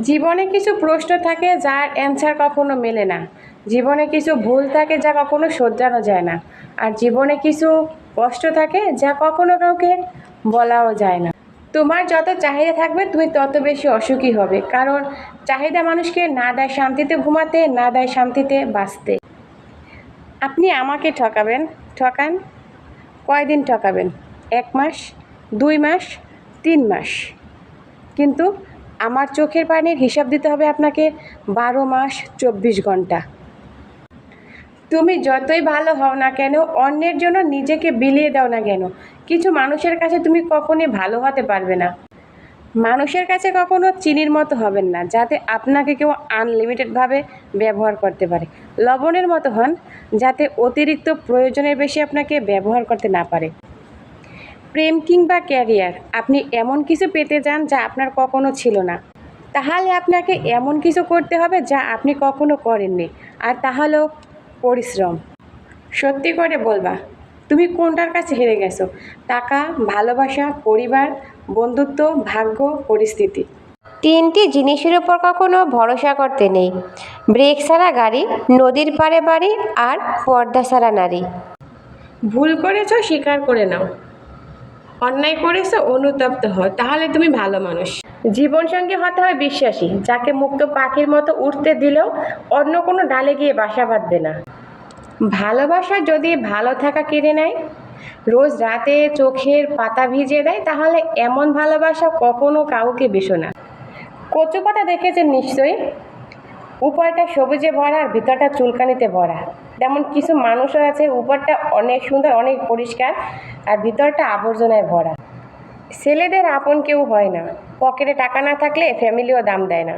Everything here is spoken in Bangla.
জীবনে কিছু প্রশ্ন থাকে যার অ্যান্সার কখনো মেলে না। জীবনে কিছু ভুল থাকে যা কখনো শোধরানো যায় না। আর জীবনে কিছু কষ্ট থাকে যা কখনো কাউকে বলাও যায় না। তোমার যত চাহিদা থাকবে, তুমি তত বেশি অসুখী হবে। কারণ চাহিদা মানুষকে না দেয় শান্তিতে ঘুমাতে, না দেয় শান্তিতে বাঁচতে। আপনি আমাকে ঠকাবেন? ঠকান? কয়দিন ঠকাবেন? এক মাস? দুই মাস? তিন মাস? কিন্তু আমার চোখের পানির হিসাব দিতে হবে আপনাকে বারো মাস চব্বিশ ঘণ্টা। তুমি যতই ভালো হও না কেন, অন্যের জন্য নিজেকে বিলিয়ে দাও না কেন? কিছু মানুষের কাছে তুমি কখনোই ভালো হতে পারবে না। মানুষের কাছে কখনো চিনির মতো হবেন না, যাতে আপনাকে কেউ আনলিমিটেডভাবে ব্যবহার করতে পারে। লবণের মতো হন, যাতে অতিরিক্ত প্রয়োজনের বেশি আপনাকে ব্যবহার করতে না পারে। প্রেম কিংবা ক্যারিয়ার আপনি এমন কিছু পেতে যান যা আপনার কখনো ছিল না। তাহলে আপনাকে এমন কিছু করতে হবে যা আপনি কখনো করেননি। আর তাহলেও পরিশ্রম। সত্যি করে বলবা তুমি কোনটার কাছে হেরে গেছো? টাকা ভালোবাসা পরিবার বন্ধুত্ব ভাগ্য পরিস্থিতি। তিনটি জিনিসের উপর কখনো ভরসা করতে নেই। ব্রেক ছাড়া গাড়ি নদীর পাড়ে বাড়ি আর পর্দা ছাড়া নারী। ভুল করেছ স্বীকার করে নাও। অন্যায় করেছ, অনুতপ্ত হও তাহলে তুমি ভালো মানুষ। জীবন সঙ্গে হতে হয় বিশ্বাসী, যাকে মুক্ত পাখির মতো উঠতে দিলেও অন্য কোনো ডালে গিয়ে বাসা বাঁধবে না। ভালোবাসা যদি ভালো থাকা কেড়ে নেয়, রোজ রাতে চোখের পাতা ভিজিয়ে দেয়, তাহলে এমন ভালোবাসা কখনো কাউকে বেশো না। কচু পাতা দেখেছেন নিশ্চয়ই? উপরটা সবুজে ভরা আর ভিতরটা চুলকানিতে ভরা। যেমন কিছু মানুষও আছে, উপরটা অনেক সুন্দর, অনেক পরিষ্কার আর ভিতরটা আবর্জনায় ভরা। ছেলেদের আপন কেউ হয় না। পকেটে টাকা না থাকলে ফ্যামিলিও দাম দেয় না।